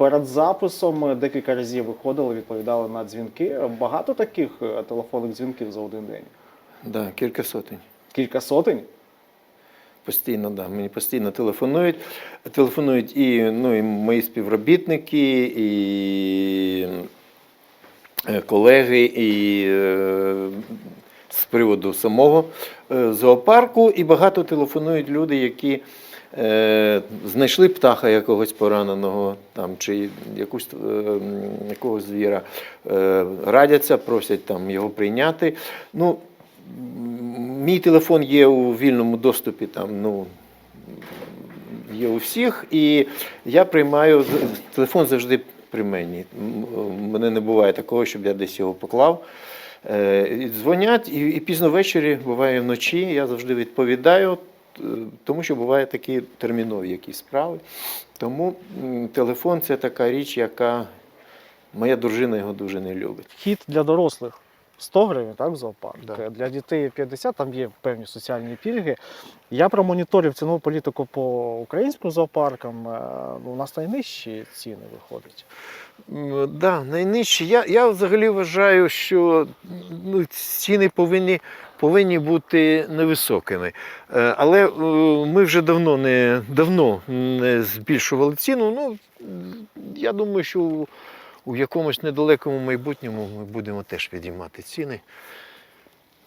Перед записом декілька разів виходили, відповідали на дзвінки. Багато таких е, телефонних дзвінків за один день. Да, кілька сотень. Кілька сотень. Постійно, да. Мені постійно телефонують. Телефонують і, ну, і мої співробітники, і е, колеги, і е, з приводу самого зоопарку. І багато телефонують люди, які е, знайшли птаха якогось пораненого там, чи якусь, е, якогось звіра, е, радяться, просять там, його прийняти. Ну, мій телефон є у вільному доступі, там, ну, є у всіх, і я приймаю телефон завжди при мені. Мене не буває такого, щоб я десь його поклав. Е, Дзвонять, і, і пізно ввечері, буває вночі, я завжди відповідаю, тому що бувають такі термінові якісь справи. Тому телефон це така річ, яка моя дружина його дуже не любить. Вхід для дорослих 100 гривень, так, в зоопарк. Да. Для дітей 50, там є певні соціальні пільги. Я промоніторив цінову політику по українським зоопаркам. е, Ну, у нас найнижчі ціни виходять. М, Да, найнижчі. Я, я взагалі вважаю, що ну, ціни повинні, повинні бути невисокими. Е, Але е, ми вже давно не, давно не збільшували ціну. Ну, я думаю, що у, якомусь недалекому майбутньому ми будемо теж підіймати ціни,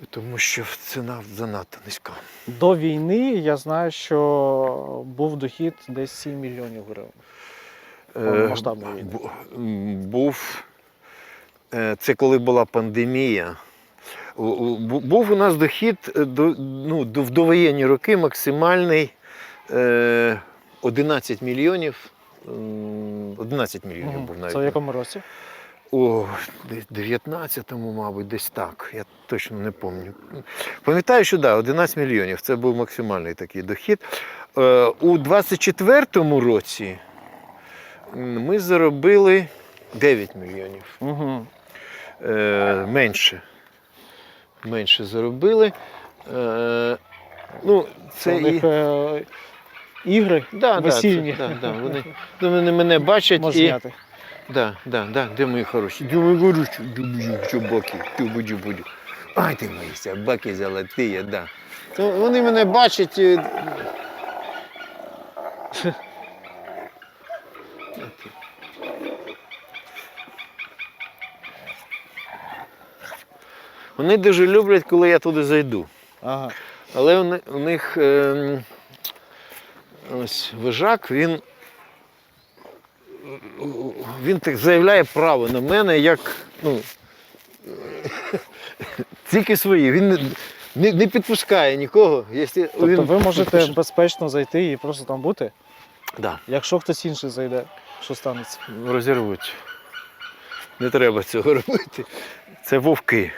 тому що ціна занадто низька. До війни я знаю, що був дохід десь 7 мільйонів гривень. Е, війни. Був е, це коли була пандемія. Був у нас дохід е, до, ну, в довоєнні роки максимальний е, 11 мільйонів. М, 11 мільйонів був навіть. Це в якому році? О, десь 19-му, мабуть, десь так. Я точно не пам'ятаю. Пам'ятаю, що да, 11 мільйонів. Це був максимальний такий дохід. Е, у 24-му році ми заробили 9 мільйонів. Угу. Е, менше. Менше заробили. Е, ну, Це це і... е, ігри Да, весільні. Да, це, да, да. Вони, ну, вони мене бачать можна і, зняти. Да, да, да, де мої хороші? Де мої хороші? Чубаки, дюбу. Ай ти мої собаки золоті, да. То вони мене бачать. і- Вони дуже люблять, коли я туди зайду. Ага. Але у ни- у них ем, ось вожак, він, він так заявляє право на мене, як ну, тільки свої. Він не, не, підпускає нікого. Якщо Тобто він ви можете пише- безпечно зайти і просто там бути. да, Якщо хтось інший зайде, що станеться? розірвуть. Не треба цього робити. Це вовки.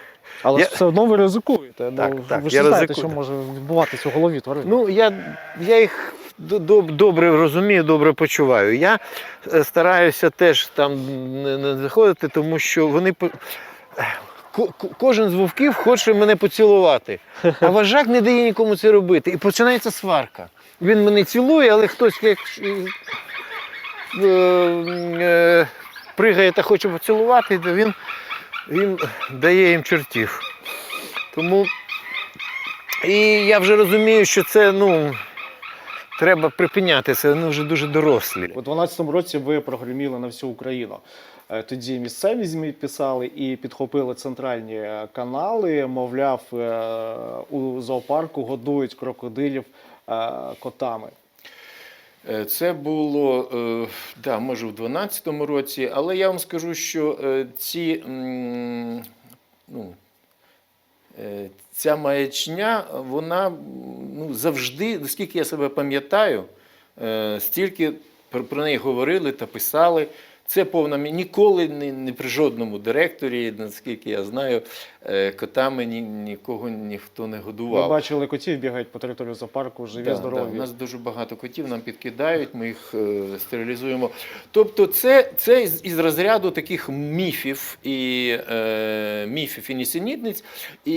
Але Я- ж все одно ви ризикуєте. Так, ну, так, ви ж я знаєте, що може відбуватися у голові тварини. Ну, я, я їх добре розумію, добре почуваю. Я е, стараюся теж там не, заходити, тому що вони. Кожен з вовків хоче мене поцілувати, а вожак не дає нікому це робити. І починається сварка. Він мене цілує, але хтось як е, е, пригає та хоче поцілувати, то він, він дає їм чертів. Тому і я вже розумію, що це ну, треба припиняти це, вони вже дуже дорослі. У 12-му році ви прогреміли на всю Україну. Е, Тоді місцеві ЗМІ писали і підхопили центральні е, канали. Мовляв, е, у зоопарку годують крокодилів котами. Це було, да, може, в 12-му році, але я вам скажу, що ці, ну, ця маячня, вона ну, завжди, наскільки я себе пам'ятаю, е, стільки про неї говорили та писали. Це повна ніколи не, не при жодному директорі, наскільки я знаю, е, котами ні, нікого ніхто не годував. Ми бачили котів бігають по території зоопарку, живі, Да, здорові. Да, у нас дуже багато котів нам підкидають, ми їх е, стерилізуємо. Тобто, це, це із, із розряду таких міфів і е, міфів і нісенітниць. І,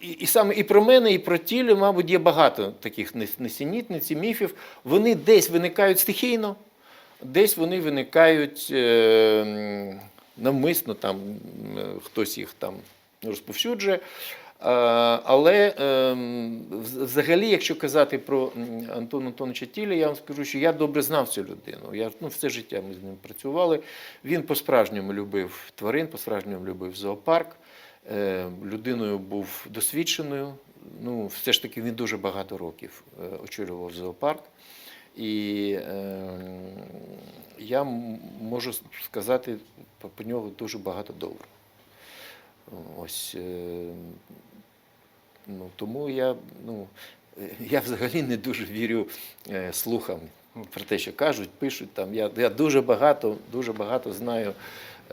і, і саме і про мене, і про тілі, мабуть, є багато таких несенітниць і міфів. Вони десь виникають стихійно. Десь вони виникають е, навмисно, там хтось їх там розповсюджує. Е, Але ем, взагалі, якщо казати про Антона Антоновича Тіля, я вам скажу, що я добре знав цю людину. Я ну, все життя ми з ним працювали. Він по-справжньому любив тварин, по-справжньому любив зоопарк. Е, Людиною був досвідченою. Ну, все ж таки він дуже багато років е, очолював зоопарк. І е, я можу сказати по нього дуже багато доброго. Ось, е, ну, тому я, ну, я взагалі не дуже вірю е, слухам про те, що кажуть, пишуть там. Я, я дуже багато, дуже багато знаю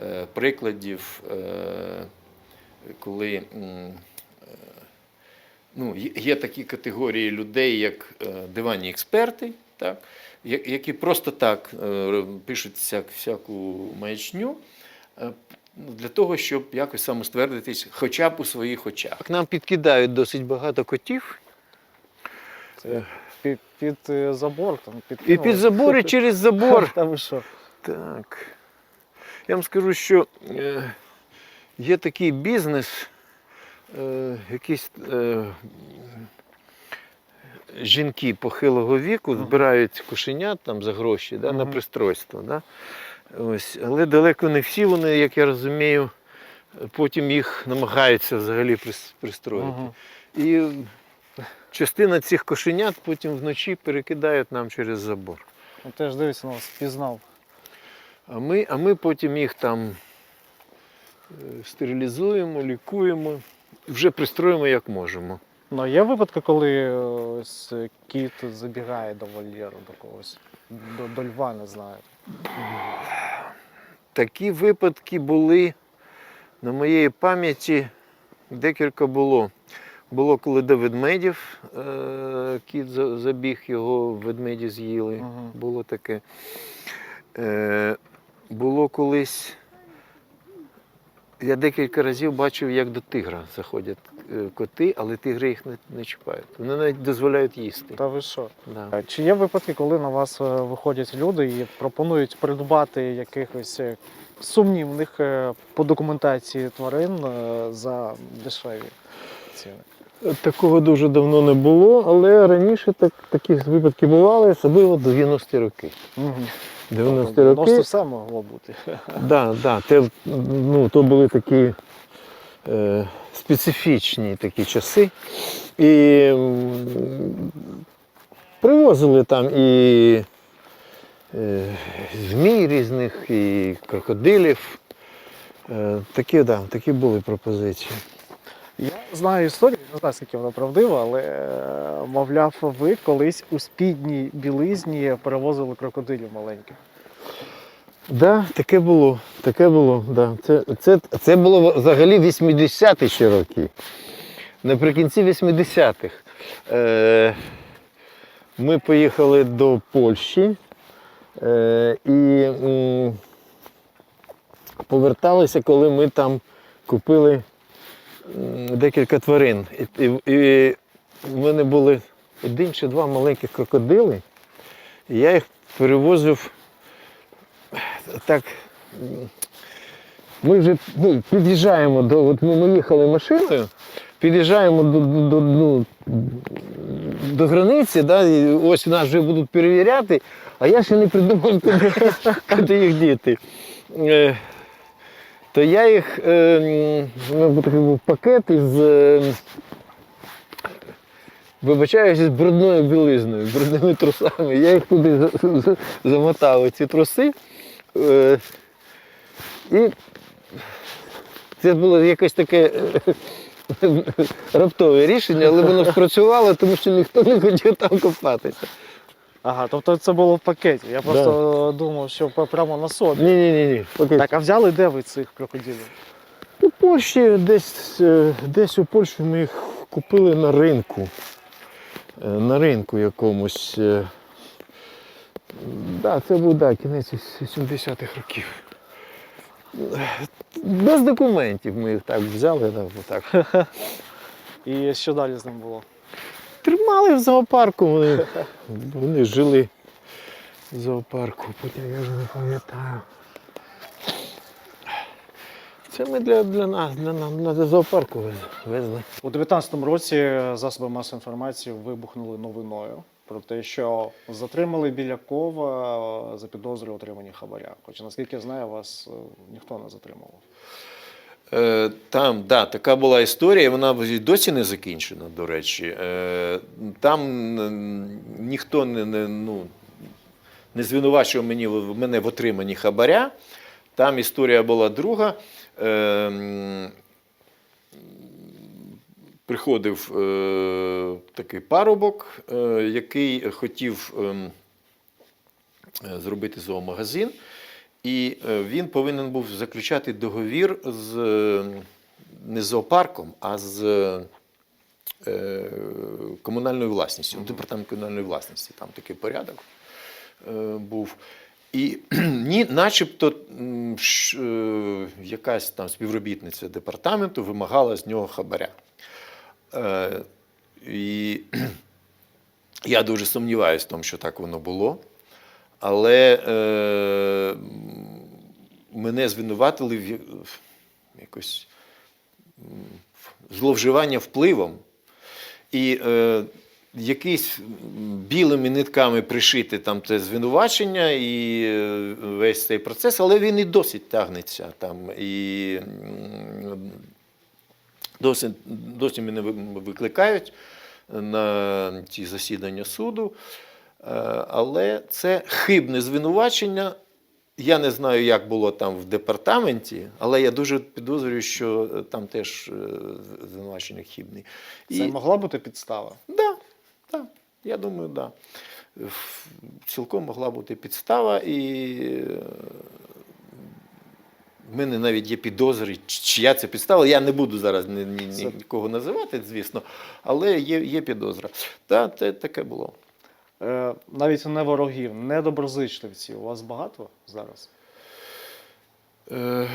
е, прикладів, е, коли е, ну, є такі категорії людей, як е, диванні експерти, так, які просто так е, пишуть всяку маячню. е, Для того, щоб якось самоствердитись хоча б у своїх очах. Нам підкидають досить багато котів. Це під, під е, забор там під І під забор, і через забор. Та ви що? Так. Я вам скажу, що е, є такий бізнес, е, якісь е, жінки похилого віку збирають кошенят там за гроші да, на пристройство. Да? Ось. Але далеко не всі вони, як я розумію, потім їх намагаються взагалі пристроїти. І частина цих кошенят потім вночі перекидають нам через забор. Ну, Теж дивися на вас, пізнав. А ми, а ми потім їх там е, стерилізуємо, лікуємо, вже пристроїмо як можемо. Ну, є випадки, коли е, ось е, кіт забігає до вольєру до когось. До, до льва, не знаю. Такі випадки були на моєї пам'яті декілька було. Було, коли до ведмедів е, кіт забіг, його ведмеді з'їли. Мгм. Було таке. Е, було колись. Я декілька разів бачив, як до тигра заходять е, коти, але тигри їх не, не чіпають. Вони навіть дозволяють їсти. Та ви що? Да. Чи є випадки, коли на вас е, виходять люди і пропонують придбати якихось е, сумнівних е, по документації тварин е, за дешеві ціни? Такого дуже давно не було, але раніше так, такі випадки бували, особливо 90-ті роки. Угу. 90-ті роки. Просто все могло бути. Да, да, те, ну, то були такі е, специфічні такі часи. І привозили там і е, змій різних, і крокодилів. Е, такі, да, такі були пропозиції. Я знаю історію, не знаю, скільки вона правдива, але е, мовляв, ви колись у спідній білизні перевозили крокодилів маленьких. Да, таке було. Таке було. Да. Це, це, це було взагалі 80-ті ще роки. Наприкінці 80-х. Е, ми поїхали до Польщі е, і м, поверталися, коли ми там купили декілька тварин. І, і, і в мене були один чи два маленьких крокодили, і я їх перевозив так. Ми вже ну, під'їжджаємо до. От ми, ми їхали машиною, під'їжджаємо до, до, до, ну, до границі, да, і ось нас вже будуть перевіряти, а я ще не придумав, куди, їх діти. Е, то я їх, е, м, у мене був такий був пакет із. Е, Вибачаюсь, з брудною білизною, брудними трусами. Я їх туди за- за- замотав ці труси. Е, І це було якесь таке е, раптове рішення, але воно спрацювало, тому що ніхто не хотів там копатися. Ага, тобто це було в пакеті. Я просто думав, що прямо на собі. Ні, ні, ні, ні. Так, а взяли де ви цих крокодилів? у Польщі десь, е, десь у Польщі ми їх купили на ринку. Е, На ринку якомусь. е. Да, це був да, кінець 70-х років. Без документів ми їх так взяли, да, отак. І що далі з ним було? Тримали в зоопарку, вони, вони жили. зоопарку, потім я вже не пам'ятаю. Це ми для, для нас, для нас, для зоопарку везли. У 19-му році засоби масової інформації вибухнули новиною про те, що затримали Білякова за підозрою отримані хабаря. Хоча, наскільки я знаю, вас е, ніхто не затримував. Е, Там, да, така була історія, вона досі не закінчена, до речі. Е, Там ніхто не, не, ну, не звинувачував мені, мене в отриманні хабаря. Там історія була друга. Е, Приходив такий парубок, який хотів ем, зробити зоомагазин. І е, він повинен був заключати договір з е, не з зоопарком, а з е, комунальною власністю. Ну, Департамент комунальної власності, там такий порядок е, був. І ні, начебто ш- е, якась там співробітниця департаменту вимагала з нього хабаря. Е, І я дуже сумніваюся в тому, що так воно було. Але е, мене звинуватили в якось зловживання впливом. І е, якийсь м, білими нитками пришити там те звинувачення і е, весь цей процес, але він і досить тягнеться там. І досі, досі мене викликають на ці засідання суду. Е, Але це хибне звинувачення. Я не знаю, як було там в департаменті, але я дуже підозрюю, що е, там теж е, звинувачення хибне. Це могла бути підстава. Да, да, я думаю, да. Цілком могла бути підстава, і в мене навіть є підозри, чия це підстава. Я не буду зараз ні, ні, ні- нікого називати, звісно, але є, є підозра. Так, це таке було. Е, Навіть не ворогів, не доброзичливців. У вас багато зараз? Е,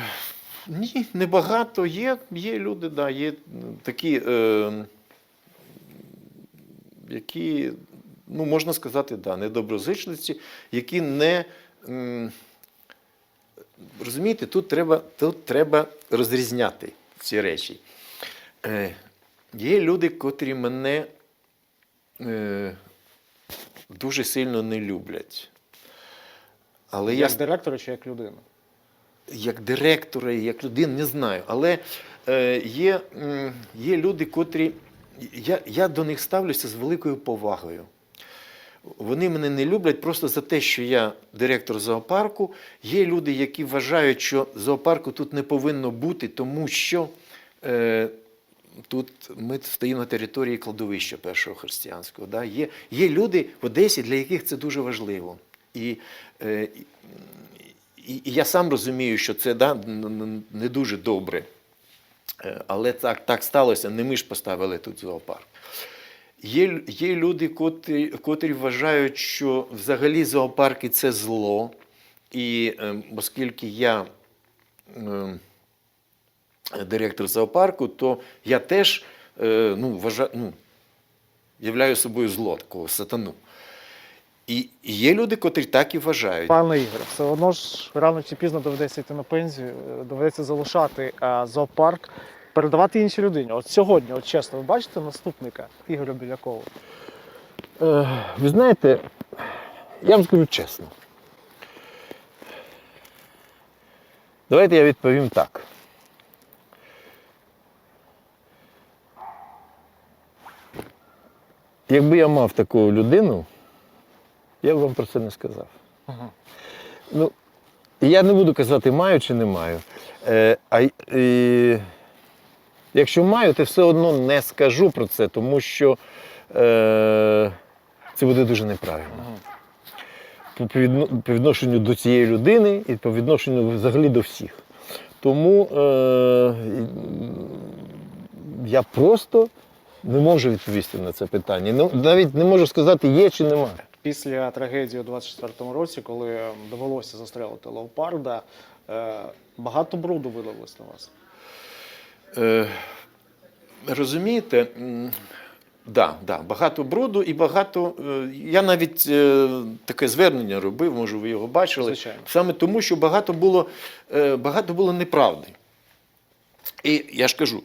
ні, небагато. Є, є люди, да, є такі, е, які, ну, можна сказати, да, недоброзичливці, які не. м, Розумієте, тут треба, тут треба розрізняти ці речі. Е, є люди, котрі мене е, дуже сильно не люблять. Але я Як директора чи як людина? як директора, як людина, не знаю. Але е, є, є люди, котрі. Я, я до них ставлюся з великою повагою. Вони мене не люблять просто за те, що я директор зоопарку. Є люди, які вважають, що зоопарку тут не повинно бути, тому що е, тут ми стоїмо на території кладовища першого християнського. Да? Є, є люди в Одесі, для яких це дуже важливо. І, е, і, і я сам розумію, що це да, не дуже добре. Е, Але так, так сталося, не ми ж поставили тут зоопарк. Є, є люди, котрі, котрі вважають, що взагалі зоопарки це зло. І е, оскільки я е, директор зоопарку, то я теж е, ну, вважаю, ну, являю собою зло такого сатану. І, і є люди, котрі так і вважають. Пане Ігоре, все одно ж рано чи пізно доведеться йти на пенсію, е, доведеться залишати е, зоопарк, передавати іншій людині. От сьогодні, от чесно, ви бачите наступника Ігоря Білякова? Е, Ви знаєте, я вам скажу чесно. Давайте я відповім так. Якби я мав таку людину, я б вам про це не сказав. Ага. Ну, я не буду казати, маю чи не маю. Е, а, е, якщо маю, то все одно не скажу про це, тому що е, це буде дуже неправильно. По, по відно- по відношенню до цієї людини і по відношенню взагалі до всіх. Тому е, я просто не можу відповісти на це питання. Ну, навіть не можу сказати, є чи немає. Після трагедії у 24-му році, коли е, довелося застрелити леопарда, е, багато бруду вилилось на вас. Е, розумієте, Да, да, багато бруду і багато. е, Я навіть е, таке звернення робив, може, ви його бачили. Звичайно. Саме тому, що багато було, е, багато було неправди. І я ж кажу,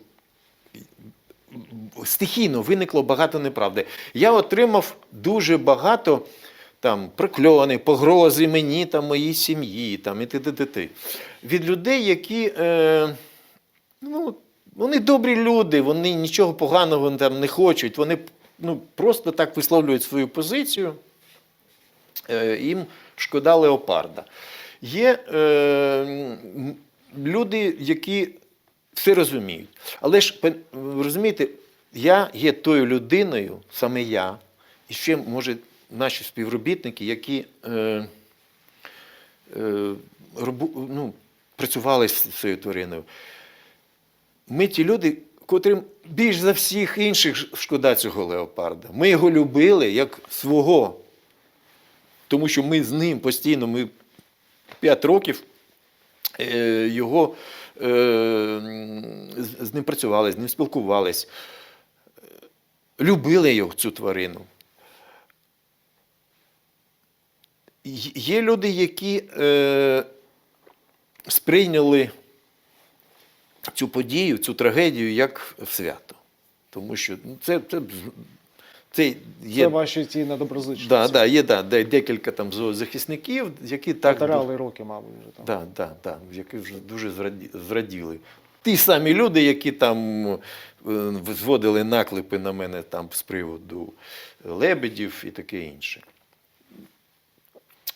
стихійно виникло багато неправди. Я отримав дуже багато там прокльони, погрози мені та моїй сім'ї, там і т.д. Від людей, які. Е, ну, вони добрі люди, вони нічого поганого там не хочуть. Вони ну, просто так висловлюють свою позицію. Е, їм шкода леопарда. Є е, люди, які все розуміють. Але ж розумієте, я є тою людиною, саме я, і ще, може, наші співробітники, які е, е, робу- ну, працювали з цією твариною. Ми ті люди, котрим більш за всіх інших шкода цього леопарда. Ми його любили як свого. Тому що ми з ним постійно, ми 5 років е, його з- з ним працювали, з ним спілкувались, Е, любили його, цю тварину. Є люди, які е, сприйняли цю подію, цю трагедію як свято. Тому що ну, це, це, це є. Це ваші ті недоброзичливці. Да, да, є да, де- декілька там зоозахисників, які так Повторяли роки, мабуть, вже там. да, да, да, які вже дуже зраді- зраділи. Ті самі люди, які там е, зводили наклепи на мене там з приводу лебедів і таке інше.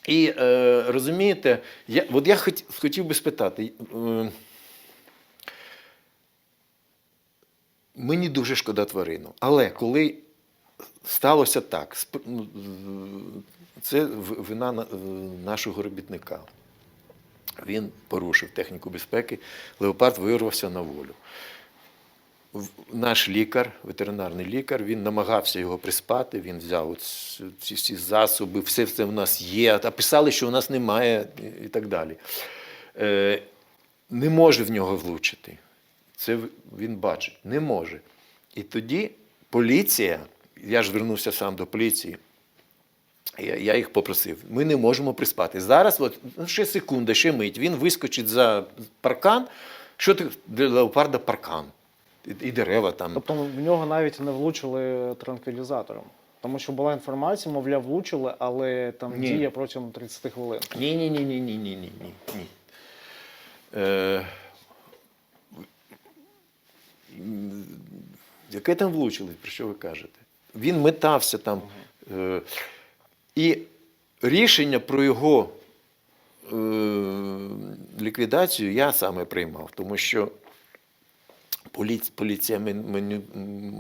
І е, розумієте, я, от я хот, хотів би спитати. Е, мені дуже шкода тварину. Але коли сталося так, ну, це вина нашого робітника. Він порушив техніку безпеки, леопард вирвався на волю. Наш лікар, ветеринарний лікар, він намагався його приспати, він взяв ці всі засоби, все це в нас є, а писали, що у нас немає і так далі. Е, не може в нього влучити. Це він бачить, не може. І тоді поліція, я ж звернувся сам до поліції, я, я їх попросив, ми не можемо приспати. Зараз, от, ну, ще секунда, ще мить, він вискочить за паркан. Що ти для леопарда паркан? І, і дерева там. Тобто в нього навіть не влучили транквілізатором. Тому що була інформація, мовляв, влучили, але там Ні. діє протягом 30 хвилин. Ні, ні, ні, ні, ні, ні, ні, ні. ні. Е, яке там влучили, про що ви кажете? Він метався там. Е, і рішення про його е, ліквідацію я саме приймав, тому що поліція, мене,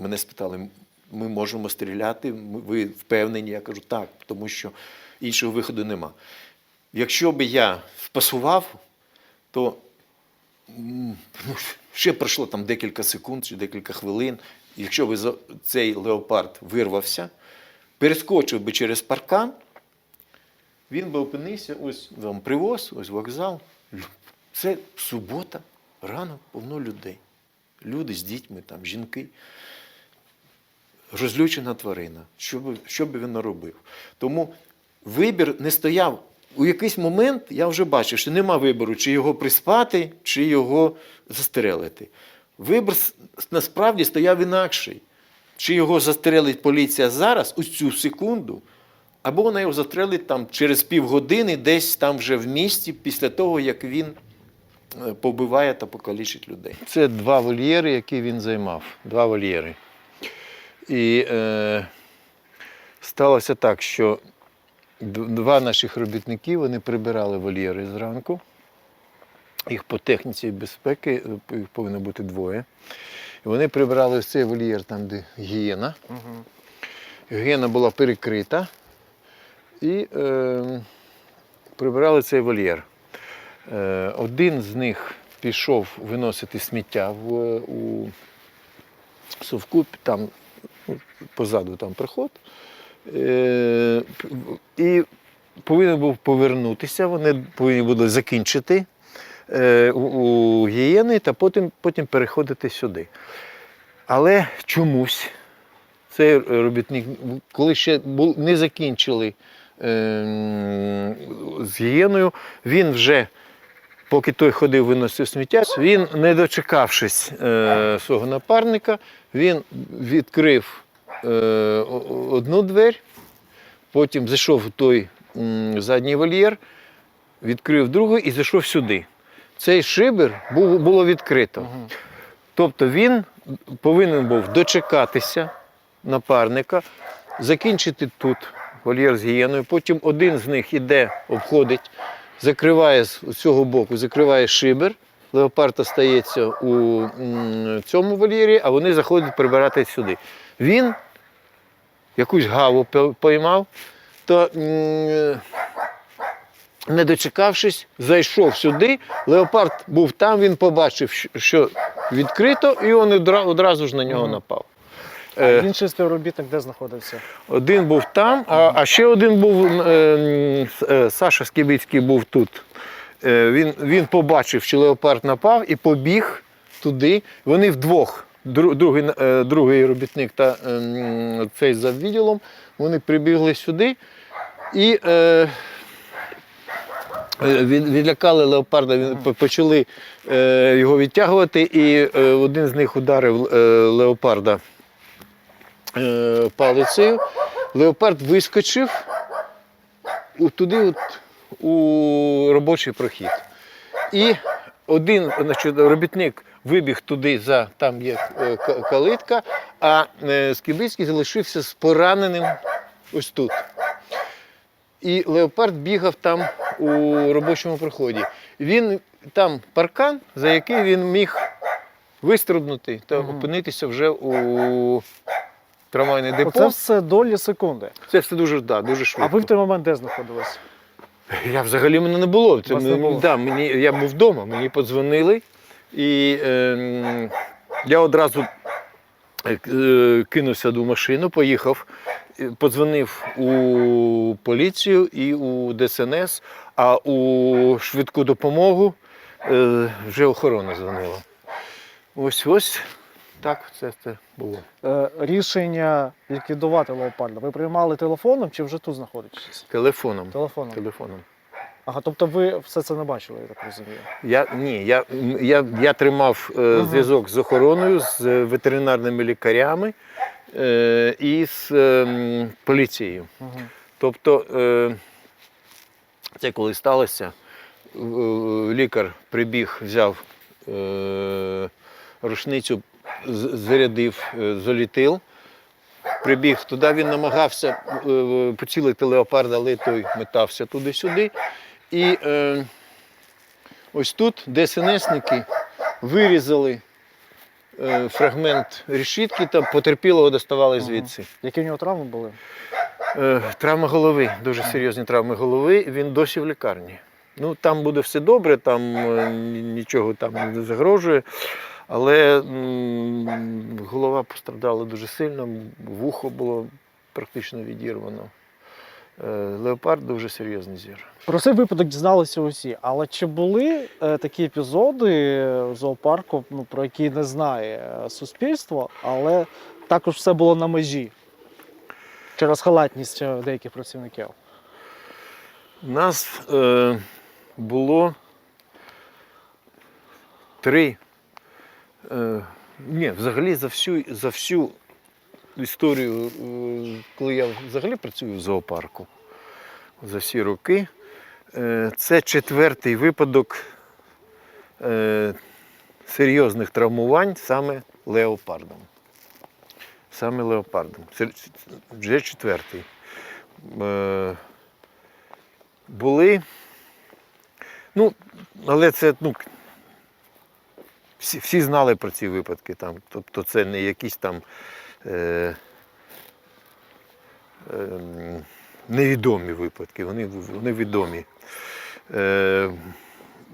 мене спитали, ми можемо стріляти, ви впевнені? Я кажу, так, тому що іншого виходу нема. Якщо би я спасував, то ще пройшло там декілька секунд чи декілька хвилин. Якщо за- цей леопард вирвався, перескочив би через паркан, він би опинився, ось вам привоз, ось вокзал. Це субота, рано повно людей. Люди з дітьми, там, жінки. Розлючена тварина. Що би, що би він наробив? Тому вибір не стояв. У якийсь момент я вже бачив, що нема вибору, чи його приспати, чи його застрелити. Вибір насправді стояв інакший. Чи його застрелить поліція зараз, у цю секунду, або вона його застрелить там через півгодини, десь там вже в місті, після того, як він е, побиває та покалічить людей. Це два вольєри, які він займав. Два вольєри. І е, сталося так, що два наших робітники вони прибирали вольєри зранку. Їх по техніці безпеки е, їх повинно бути двоє. І вони прибирали ось цей вольєр, там, де гієна. Угу. Гієна була перекрита. І е, прибирали цей вольєр. Е, один з них пішов виносити сміття в, у совку, там ну, позаду там приход. Е, і повинен був повернутися, вони повинні були закінчити е, у, у гієни та потім, потім переходити сюди. Але чомусь цей робітник, коли ще не закінчили е, з гієною, він вже, поки той ходив, виносив сміття, він, не дочекавшись е, свого напарника, він відкрив е, одну двері, потім зайшов в той задній вольєр, відкрив другу і зайшов сюди. Цей шибер був, було відкрито. Тобто він повинен був дочекатися напарника, закінчити тут вольєр з гієною. Потім один з них іде, обходить, закриває з цього боку, закриває шибер. Леопард остається у цьому вольєрі, а вони заходять прибирати сюди. Він якусь гаву поймав, то не дочекавшись, зайшов сюди. Леопард був там, він побачив, що- відкрито, і він одразу ж на нього напав. А Е, інший співробітник де знаходився? один був там, а, а ще один був е, е, Саша Скибицький був тут. Він, він побачив, що леопард напав і побіг туди. Вони вдвох, другий, другий робітник та е, цей за відділом, вони прибігли сюди і відлякали леопарда, почали е, його відтягувати, і е, один з них ударив е, леопарда е, палицею. Леопард вискочив туди, от, у робочий прохід. І один значить, робітник вибіг туди, за, там є е, калитка, а е, Скибицький залишився з пораненим ось тут. І леопард бігав там у робочому проході. Він там паркан, за який він міг вистрибнути та опинитися вже у трамвайне депо. Оце все долі секунди. Це все дуже, да, дуже А швидко. ви в той момент де знаходились? Я взагалі мене не було. Це Вас не було? Да, мені, я був вдома, мені подзвонили, і е, я одразу кинувся до машину, поїхав, е, подзвонив у поліцію і у ДСНС, а у швидку допомогу е, вже охорона дзвонила. Ось ось так все це було. Е, рішення ліквідувати леопарда ви приймали телефоном чи вже тут знаходитесь? Телефоном. Телефоном. Телефоном. Ага, тобто ви все це не бачили, я так розумію. Я ні, я, я, я тримав е, Ага. зв'язок з охороною, з е, ветеринарними лікарями е, і з е, поліцією. Угу. Тобто, е, це коли сталося, е, лікар прибіг, взяв е, рушницю, зарядив е, золітил. Прибіг туди, він намагався е, поцілити леопарда, але той метався туди-сюди. І е, ось тут ДСНСники вирізали е, фрагмент решітки та потерпілого доставали звідси. Які в нього травми були? Е, Травма голови, дуже серйозні травми голови. Він досі в лікарні. Ну, там буде все добре, там е, нічого там не загрожує. Але м, голова постраждала дуже сильно, вухо було практично відірвано. Е, Леопард дуже серйозний звір. Про цей випадок дізналися усі. Але чи були е, такі епізоди в зоопарку, ну, про які не знає е, суспільство, але також все було на межі через халатність деяких працівників? У нас е, було три. Е, ні, взагалі за всю, за всю історію, е, коли я взагалі працюю в зоопарку за всі роки, е, це четвертий випадок е, серйозних травмувань саме леопардом. Саме леопардом. Це вже четвертий. Були. Ну, але це, ну, всі, всі знали про ці випадки. Там, тобто це не якісь там невідомі випадки, вони, вони відомі. Е,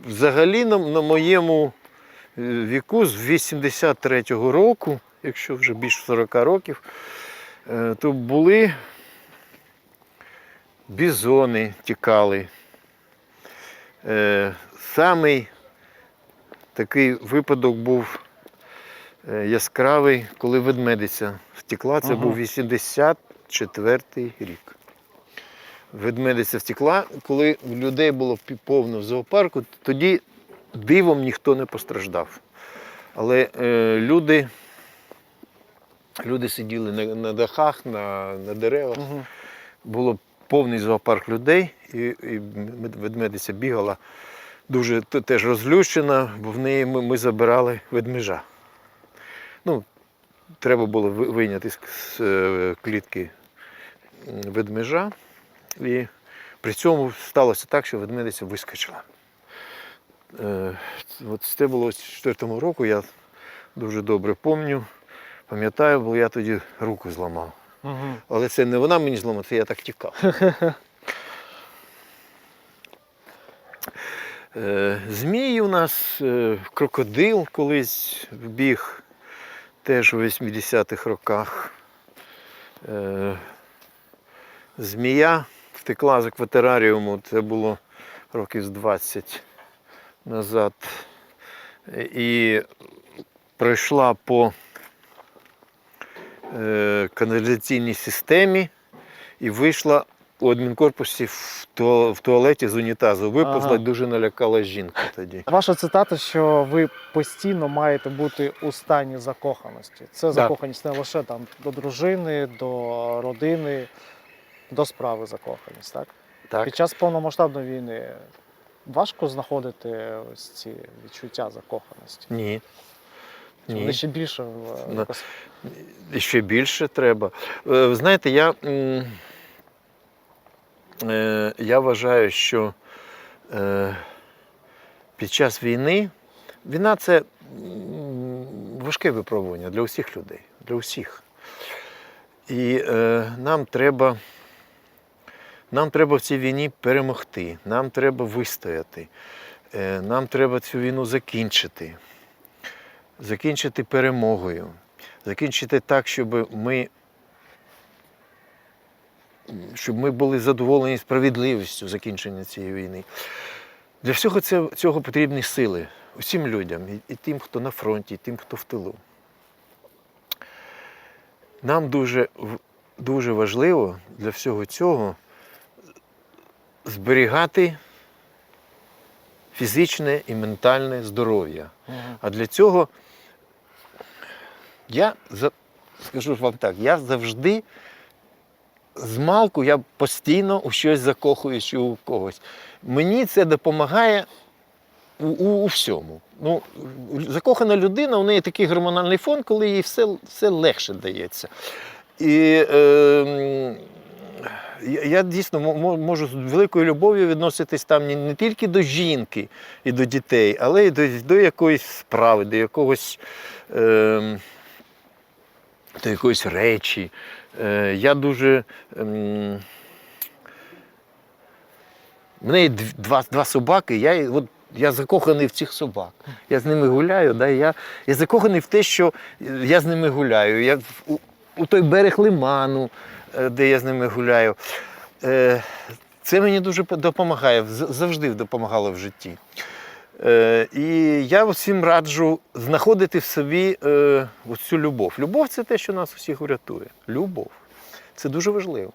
взагалі, на, на моєму е, віку з 83-го року, якщо вже більше 40 років, е, то були бізони тікали. Е, самий такий випадок був е, яскравий, коли ведмедиця втекла. Це Ага. був 84-й рік. Ведмедиця втекла, коли людей було повно в зоопарку, тоді дивом ніхто не постраждав. Але е, люди, люди сиділи на, на дахах, на, на деревах. Угу. Було повний зоопарк людей, і, і ведмедиця бігала дуже теж розлющена, бо в неї ми, ми забирали ведмежа. Ну, треба було вийняти з, е, клітки ведмежа. І при цьому сталося так, що ведмедиця вискочила. Е, От це було в 4 року, я дуже добре пам'ятаю, пам'ятаю, бо я тоді руку зламав. Угу. Але це не вона мені зламала, це я так тікав. Е, Змій у нас, крокодил колись біг теж у 80-х роках. Е, Змія втекла з акватераріуму, це було років з 20 назад. І пройшла по е, каналізаційній системі і вийшла у адмінкорпусі в, туа- в туалеті з унітазу. Виповзла Ага. дуже налякала жінка тоді. Ваша цитата, що ви постійно маєте бути у стані закоханості. Це закоханість не лише там до дружини, до родини, до справи закоханість, так? Так. Під час повномасштабної війни важко знаходити ось ці відчуття закоханості. Ні. Вони Ні. ще більше Ну, якось- І ще більше треба. Е, Ви знаєте, я, м, е, я вважаю, що е, під час війни війна це важке випробування для усіх людей, для усіх. І е, нам треба. Нам треба в цій війні перемогти, нам треба вистояти, е, нам треба цю війну закінчити, закінчити перемогою закінчити так, щоб ми, щоб ми були задоволені справедливістю закінчення цієї війни. Для всього цього потрібні сили усім людям, і, і тим, хто на фронті, і тим, хто в тилу. Нам дуже, дуже важливо для всього цього зберігати фізичне і ментальне здоров'я. А для цього я скажу вам так, я завжди з малку я постійно у щось закохуюсь у когось. Мені це допомагає у, у, у всьому. Ну, закохана людина, у неї такий гормональний фон, коли їй все, все легше дається. І е, я, дійсно мо- мо- можу з великою любов'ю відноситись там не тільки до жінки і до дітей, але й до, до якоїсь справи, до якогось. Е, до якоїсь речі. Е, я дуже. ем, в неї два, два собаки, я, от, я закоханий в цих собак. Я з ними гуляю, да, я, я закоханий в те, що я з ними гуляю. Я у, у той берег лиману, е, де я з ними гуляю. Е, Це мені дуже допомагає, завжди допомагало в житті. Е, і я всім раджу знаходити в собі е, цю любов. Любов це те, що нас усіх врятує. Любов. Це дуже важливо.